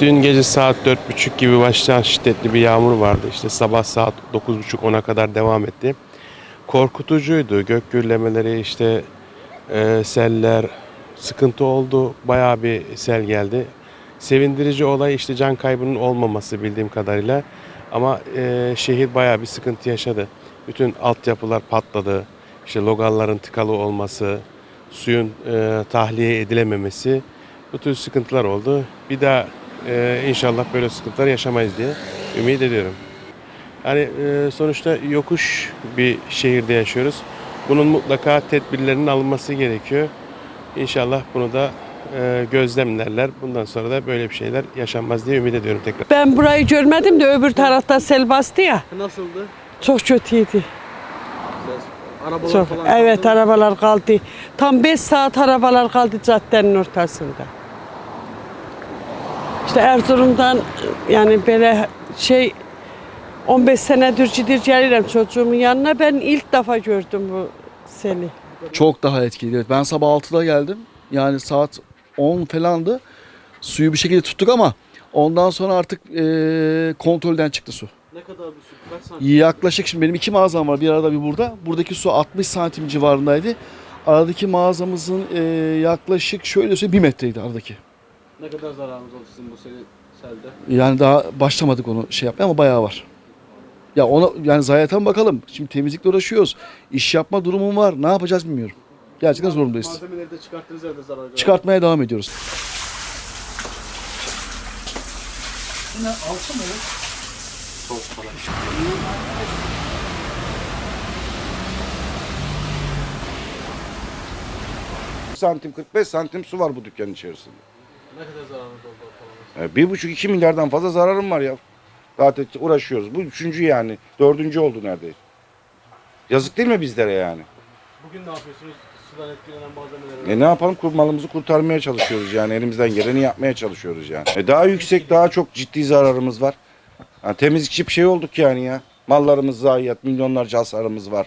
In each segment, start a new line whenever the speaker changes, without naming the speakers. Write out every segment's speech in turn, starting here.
Dün gece saat 4.30 gibi başlayan şiddetli bir yağmur vardı. İşte sabah saat 9.30-10'a kadar devam etti. Korkutucuydu. Gök gürlemeleri işte e, seller sıkıntı oldu. Bayağı bir sel geldi. Sevindirici olay işte can kaybının olmaması bildiğim kadarıyla. Ama e, şehir bayağı bir sıkıntı yaşadı. Bütün altyapılar patladı. İşte logalların tıkalı olması, suyun e, tahliye edilememesi bu tür sıkıntılar oldu. Bir daha e, inşallah böyle sıkıntılar yaşamayız diye ümit ediyorum. Yani e, sonuçta yokuş bir şehirde yaşıyoruz. Bunun mutlaka tedbirlerinin alınması gerekiyor. İnşallah bunu da e, gözlemlerler. Bundan sonra da böyle bir şeyler yaşanmaz diye ümit ediyorum tekrar.
Ben burayı görmedim de öbür tarafta sel bastı ya.
Nasıldı?
Çok kötüydü.
Arabalar
Çok.
falan
Evet
kaldı.
arabalar kaldı. Tam 5 saat arabalar kaldı caddenin ortasında. İşte Erzurum'dan yani böyle şey 15 senedir cidir gelirim çocuğumun yanına. Ben ilk defa gördüm bu seli.
Çok daha etkili. Evet. Ben sabah 6'da geldim. Yani saat 10 falandı. Suyu bir şekilde tuttuk ama ondan sonra artık eee, kontrolden çıktı su.
Ne kadar bir su? Kaç santim?
Yaklaşık şimdi benim iki mağazam var. Bir arada bir burada. Buradaki su 60 santim civarındaydı. Aradaki mağazamızın eee, yaklaşık şöyle söyleyeyim 1 metreydi aradaki.
Ne kadar zararınız oldu sizin bu sene selde?
Yani daha başlamadık onu şey yapmaya ama bayağı var. Ya ona yani zaten bakalım. Şimdi temizlikle uğraşıyoruz. İş yapma durumum var. Ne yapacağız bilmiyorum. Gerçekten zorundayız.
Malzemeleri de çıkarttığınız yerde zarar görüyor.
Çıkartmaya devam ediyoruz.
santim 45 santim su var bu dükkanın içerisinde.
Ne kadar zararınız oldu ortalama?
Yani bir buçuk iki milyardan fazla zararım var ya. Zaten uğraşıyoruz. Bu üçüncü yani. Dördüncü oldu neredeyse. Yazık değil mi bizlere yani?
Bugün ne yapıyorsunuz? Sudan etkilenen malzemeleri.
E ne yapalım? Kurmalımızı kurtarmaya çalışıyoruz yani. Elimizden geleni yapmaya çalışıyoruz yani. E daha yüksek, daha çok ciddi zararımız var. Yani temizlikçi bir şey olduk yani ya. Mallarımız zayiat, milyonlarca hasarımız var.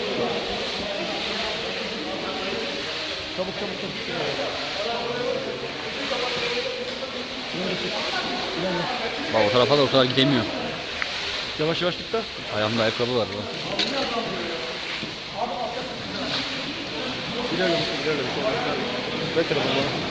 Çabuk
çabuk çabuk. Bak o tarafa da o kadar gidemiyor.
Yavaş yavaş git de.
Ayağımda ayakkabı var. Bak.
İlerle, ilerle. Bekle bana.